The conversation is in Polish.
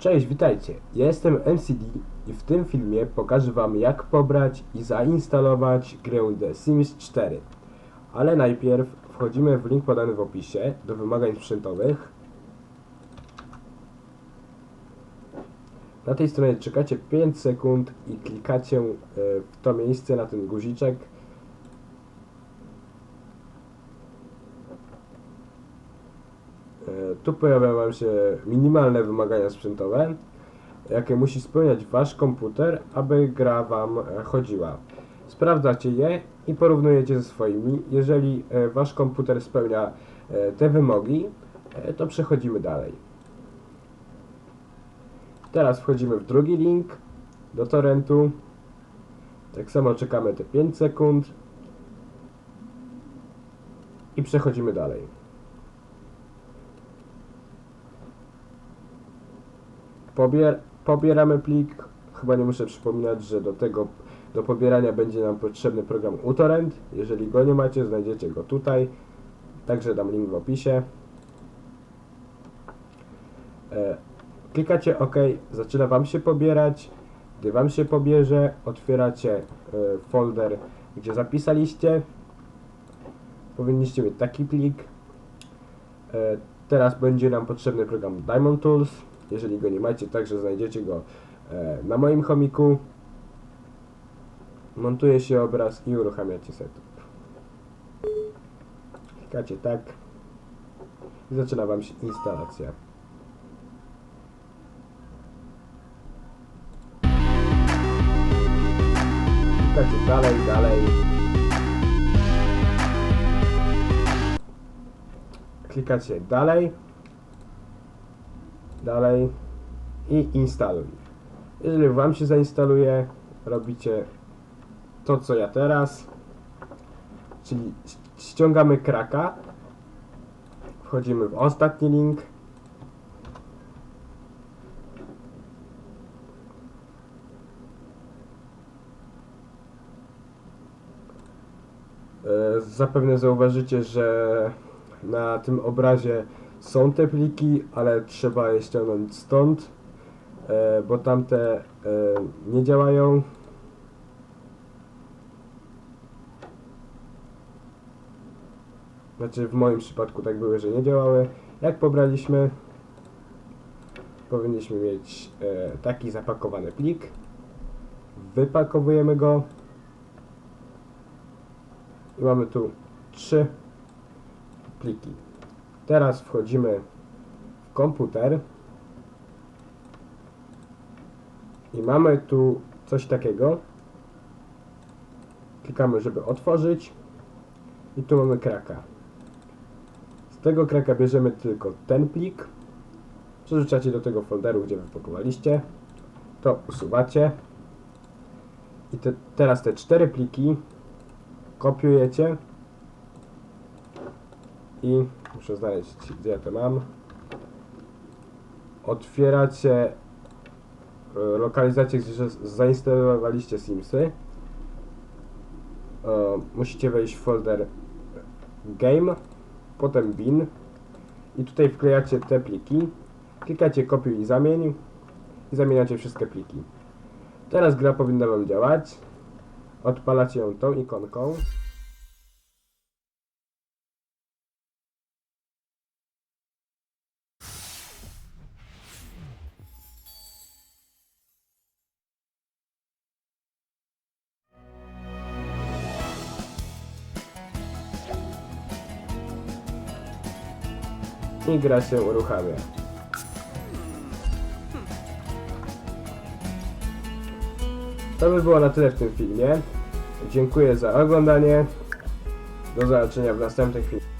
Cześć, witajcie. Jestem MCD i w tym filmie pokażę Wam jak pobrać i zainstalować grę The Sims 4. Ale najpierw wchodzimy w link podany w opisie do wymagań sprzętowych. Na tej stronie czekacie 5 sekund i klikacie e, w to miejsce na ten guziczek. E, Tu pojawiają się minimalne wymagania sprzętowe, jakie musi spełniać Wasz komputer, aby gra Wam e, chodziła. Sprawdzacie je i porównujecie ze swoimi. Jeżeli e, Wasz komputer spełnia e, te wymogi, to przechodzimy dalej. Teraz wchodzimy w drugi link do torrentu. Tak samo czekamy te 5 sekund i przechodzimy dalej. Pobier pobieramy plik. Chyba nie muszę przypominać, że do tego do pobierania będzie nam potrzebny program uTorrent. Jeżeli go nie macie, znajdziecie go tutaj. Także dam link w opisie. E, klikacie OK, zaczyna Wam się pobierać. Gdy Wam się pobierze, otwieracie e, folder, gdzie zapisaliście. Powinniście mieć taki plik. E, teraz będzie nam potrzebny program Diamond Tools. Jeżeli go nie macie, także znajdziecie go e, na moim chomiku. Montuje się obraz i uruchamiacie setup. Klikacie tak i zaczyna Wam się instalacja. Klikacie dalej, dalej. Klikacie dalej dalej. I instaluj. Jeżeli Wam się zainstaluje, robicie to co ja teraz, czyli ściągamy kraka, wchodzimy w ostatni link, E, Zapewne zauważycie, że na tym obrazie są te pliki, ale trzeba je ściągnąć stąd, e, bo tamte e, nie działają. Znaczy w moim przypadku tak były, że nie działały. Jak pobraliśmy, powinniśmy mieć e, taki zapakowany plik. Wypakowujemy go. I mamy tu trzy pliki. Teraz wchodzimy w komputer i mamy tu coś takiego. Klikamy, żeby otworzyć i tu mamy kraka. Z tego kraka bierzemy tylko ten plik. Przerzucacie do tego folderu, gdzie wypakowaliście. To usuwacie. I te, teraz te cztery pliki kopiujecie i muszę znaleźć gdzie ja to mam. Otwieracie e, lokalizację gdzie zainstalowaliście Simsy. E, musicie wejść w folder game potem bin. I tutaj wklejacie te pliki. Klikacie kopiuj i zamień. I zamieniacie wszystkie pliki. Teraz gra powinna wam działać. Odpalacie ją tą ikonką i gra się uruchamia. To by było na tyle w tym filmie. Dziękuję za oglądanie. Do zobaczenia w następnych filmach.